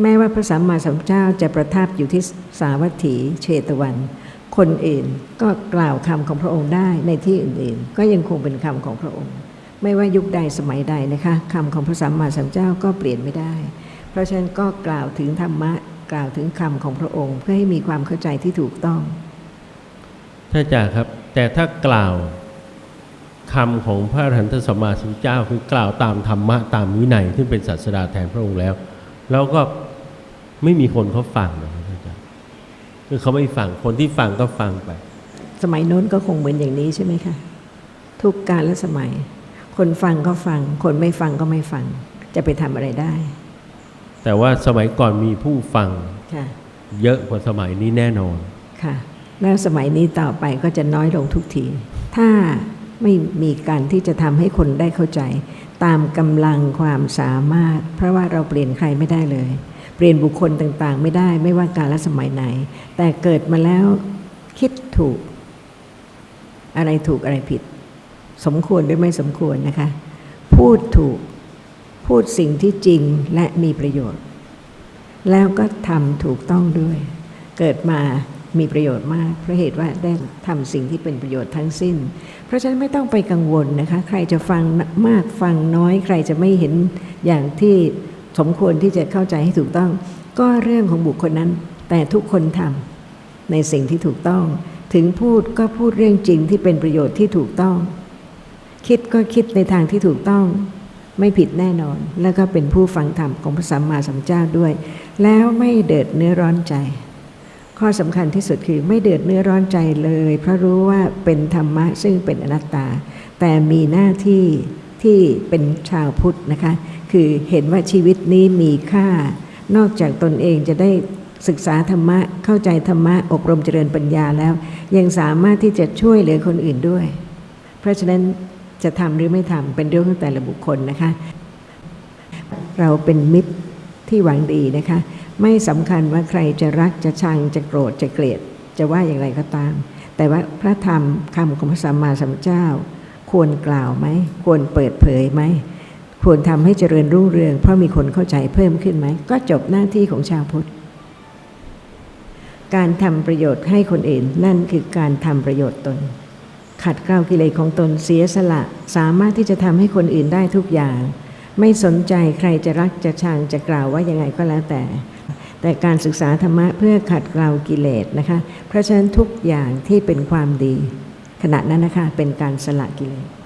แม้ว่าพระสัมมาสัมพุทธเจ้าจะประทับอยู่ที่สาวัตถีเชตวัน คนอื่นก็กล่าวคำของพระองค์ได้ในที่อื่นๆ ก็ยังคงเป็นคำของพระองค์ ไม่ว่ายุคใดสมัยใดนะคะคำของพระสัมมาสัมพุทธเจ้าก็เปลี่ยนไม่ได้ เพราะฉะนั้นก็กล่าวถึงธรรมะกล่าวถึงคำของพระองค์ เพื่อให้มีความเข้าใจที่ถูกต้องท่านอาจารย์ครับ แต่ถ้ากล่าวคำของพระอรหันตสัมมาสัมพุทธเจ้าคือกล่าวตามธรรมะตามวินัยซึ่เป็นศาสดาแทนพระองค์แล้ว แล้วก็ไม่มีคนเขาฟังนะครับท่านอาจารย์คือเขาไม่ฟังคนที่ฟังก็ฟังไป สมัยโน้นก็คงเหมือนอย่างนี้ใช่ไหมคะทุกการและสมัย คนฟังก็ฟัง คนไม่ฟังก็ไม่ฟัง จะไปทำอะไรได้ แต่ว่าสมัยก่อนมีผู้ฟังค่ะเยอะกว่าสมัยนี้แน่นอนค่ะ แล้วสมัยนี้ต่อไปก็จะน้อยลงทุกที ถ้า ไม่มีการที่จะทำให้คนได้เข้าใจ ตามกำลังความสามารถ เพราะว่าเราเปลี่ยนใครไม่ได้เลย เปลี่ยนบุคคลต่างๆ ไม่ได้ไม่ว่าการละสมัยไหน แต่เกิดมาแล้วคิดถูก อะไรถูกอะไรผิด สมควรหรือไม่สมควรนะคะ พูดถูกพูดสิ่งที่จริงและมีประโยชน์ แล้วก็ทำถูกต้องด้วย เกิดมา มีประโยชน์มาก เพราะเหตุว่าได้ทำสิ่งที่เป็นประโยชน์ทั้งสิ้น เพราะฉะนั้นไม่ต้องไปกังวลนะคะ ใครจะฟังมากฟังน้อย ใครจะไม่เห็นอย่างที่สมควรที่จะเข้าใจให้ถูกต้อง ก็เรื่องของบุคคลนั้น แต่ทุกคนทำในสิ่งที่ถูกต้อง ถึงพูดก็พูดเรื่องจริงที่เป็นประโยชน์ที่ถูกต้อง คิดก็คิดในทางที่ถูกต้องไม่ผิดแน่นอน แล้วก็เป็นผู้ฟังธรรมของพระสัมมาสัมพุทธเจ้าด้วย แล้วไม่เดือดเนื้อร้อนใจ ข้อสำคัญที่สุดคือไม่เดือดเนื้อร้อนใจเลย เพราะรู้ว่าเป็นธรรมะซึ่งเป็นอนัตตา แต่มีหน้าที่ที่เป็นชาวพุทธนะคะ คือเห็นว่าชีวิตนี้มีค่า นอกจากตนเองจะได้ศึกษาธรรมะเข้าใจธรรมะอบรมเจริญปัญญาแล้ว ยังสามารถที่จะช่วยเหลือคนอื่นด้วย เพราะฉะนั้นจะทำหรือไม่ทำเป็นเรื่องของแต่ละบุคคลนะคะ เราเป็นมิตรที่หวังดีนะคะ ไม่สำคัญว่าใครจะรักจะชังจะโกรธจะเกลียด จะว่าอย่างไรก็ตาม แต่ว่าพระธรรมคำของพระสัมมาสัมพุทธเจ้า ควรกล่าวไหม ควรเปิดเผยไหม ควรทำให้เจริญรุ่งเรือง เพราะมีคนเข้าใจเพิ่มขึ้นไหม ก็จบหน้าที่ของชาวพุทธ การทำประโยชน์ให้คนอื่นนั่นคือการทำประโยชน์ตน ขัดเกลากิเลสของตนเสียสละ สามารถที่จะทำให้คนอื่นได้ทุกอย่าง ไม่สนใจใครจะรักจะชังจะกล่าวว่ายังไงก็แล้วแต่ แต่การศึกษาธรรมะเพื่อขัดเกลากิเลสนะคะ เพราะฉะนั้นทุกอย่างที่เป็นความดี ขณะนั้นนะคะเป็นการสละกิเลส